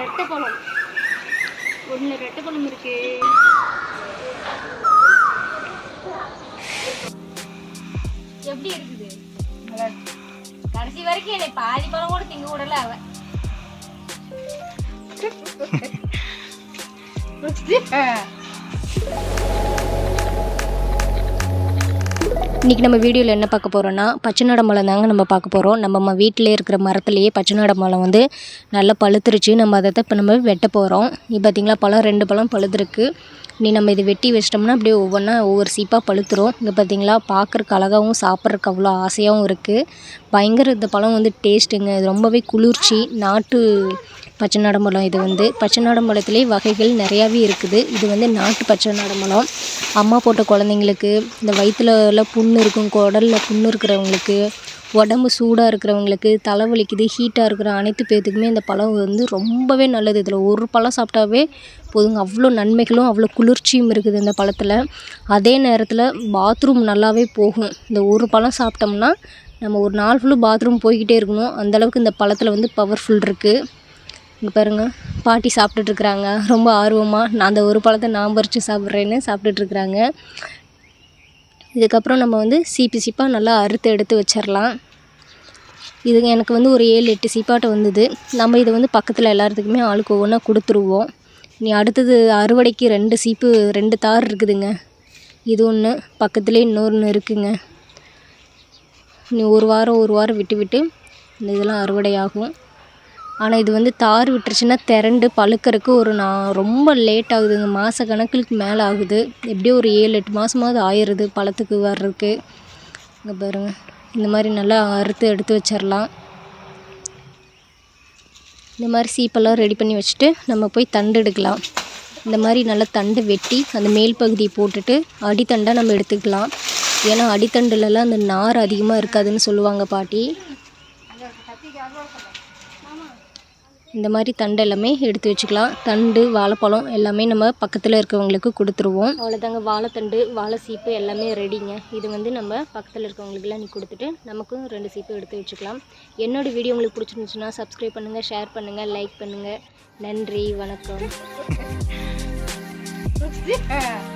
ரெட்டை பழம் ஒன்று ரெட்டை பழம் இருக்கு. எப்படி இருக்குது? கடைசி வரைக்கும் என்னை பாதி பழம் கூட திங்க விடல அவ. இன்றைக்கி நம்ம வீடியோவில் என்ன பார்க்க போகிறோன்னா பச்சைநாட மலம் தாங்க நம்ம பார்க்க போகிறோம் நம்ம வீட்டிலே இருக்கிற மரத்துலேயே பச்சைநாட மலம் வந்து நல்லா பழுத்துருச்சு. நம்ம அதை தான் இப்போ நம்ம வெட்ட போகிறோம் இப்போ பார்த்திங்களா பழம் ரெண்டு பழம் பழுத்துருக்கு. நீ நம்ம இதை வெட்டி வச்சிட்டோம்னா அப்படியே ஒவ்வொன்றா ஒவ்வொரு சீப்பாக பழுத்துரும். இங்கே பார்த்தீங்களா பார்க்குறக்கு அழகாகவும் சாப்பிட்றக்கு அவ்வளோ ஆசையாகவும் இருக்குது பயங்கர இந்த பழம் வந்து டேஸ்ட்டுங்க இது ரொம்பவே குளிர்ச்சி நாட்டு பச்சை நாடம்பழம் இது வந்து. பச்சை நாடம்பழத்துலேயே வகைகள் நிறையாவே இருக்குது. இது வந்து நாட்டு பச்சை நாடம்பழம். அம்மா போட்ட குழந்தைங்களுக்கு இந்த வயிற்றுல எல்லாம் புண்ணு இருக்கும் குடலில் புண்ணு இருக்கிறவங்களுக்கு உடம்பு சூடாக இருக்கிறவங்களுக்கு தலைவலிக்குது ஹீட்டாக இருக்கிற அனைத்து பேர்த்துக்குமே இந்த பழம் வந்து ரொம்பவே நல்லது. இதில் ஒரு பழம் சாப்பிட்டாவே போதுங்க. அவ்வளோ நன்மைகளும் அவ்வளோ குளிர்ச்சியும் இருக்குது இந்த பழத்தில். அதே நேரத்தில் பாத்ரூம் நல்லாவே போகும். இந்த ஒரு பழம் சாப்பிட்டோம்னா நம்ம ஒரு நாள் ஃபுல்லும் பாத்ரூம் போய்கிட்டே இருக்கணும். அந்தளவுக்கு இந்த பழத்தில் வந்து பவர்ஃபுல் இருக்குது இங்கே பாருங்கள் பாட்டி சாப்பிட்டுட்டு இருக்கிறாங்க. ரொம்ப ஆர்வமாக நான் அந்த ஒரு பழத்தை நான் பறித்து சாப்பிட்றேன்னு சாப்பிட்டுட்டு இருக்கிறாங்க. இதுக்கப்புறம் நம்ம வந்து சீப்பு சீப்பாக நல்லா அறுத்து எடுத்து வச்சிடலாம் இது எனக்கு வந்து ஒரு ஏழு எட்டு சீப்பாட்டை வந்தது. நம்ம இதை வந்து பக்கத்தில் எல்லாத்துக்குமே ஆளுக்கு ஒவ்வொன்றா கொடுத்துருவோம். நீ அடுத்தது அறுவடைக்கு ரெண்டு சீப்பு ரெண்டு தார் இருக்குதுங்க. இது ஒன்று பக்கத்துலேயே இன்னொன்று இருக்குங்க. நீ ஒரு வாரம் ஒரு வாரம் விட்டு விட்டு இந்த இதெல்லாம் அறுவடை ஆகும் ஆனால் இது வந்து தார் விட்டுருச்சுன்னா திரண்டு பழுக்கறக்கு ஒரு நான் ரொம்ப லேட் ஆகுதுங்க மாத கணக்குக்கு மேலே ஆகுது. எப்படியும் ஒரு ஏழு எட்டு மாதமாவது ஆயிடுது பழத்துக்கு வர்றதுக்கு. இங்கே பாருங்க. இந்த மாதிரி நல்லா அறுத்து எடுத்து வச்சிடலாம் இந்த மாதிரி சீப்பெல்லாம் ரெடி பண்ணி வச்சுட்டு நம்ம போய் தண்டு எடுக்கலாம். இந்த மாதிரி நல்லா தண்டு வெட்டி அந்த மேல் பகுதியை போட்டுட்டு அடித்தண்டாக நம்ம எடுத்துக்கலாம். ஏன்னா அடித்தண்டுலலாம் அந்த நார் அதிகமாக இருக்காதுன்னு சொல்லுவாங்க பாட்டி. இந்த மாதிரி தண்டு எல்லாமே எடுத்து வச்சுக்கலாம். தண்டு வாழைப்பழம் எல்லாமே நம்ம பக்கத்தில் இருக்கிறவங்களுக்கு கொடுத்துருவோம். அவ்வளோதாங்க வாழைத்தண்டு வாழை சீப்பு எல்லாமே ரெடிங்க இது வந்து நம்ம பக்கத்தில் இருக்கிறவங்களுக்குலாம் நீ கொடுத்துட்டு நமக்கும் ரெண்டு சீப்பு எடுத்து வச்சுக்கலாம். என்னோடய வீடியோ உங்களுக்கு பிடிச்சிருந்துச்சுன்னா சப்ஸ்கிரைப் பண்ணுங்கள் ஷேர் பண்ணுங்கள் லைக் பண்ணுங்கள் நன்றி வணக்கம்.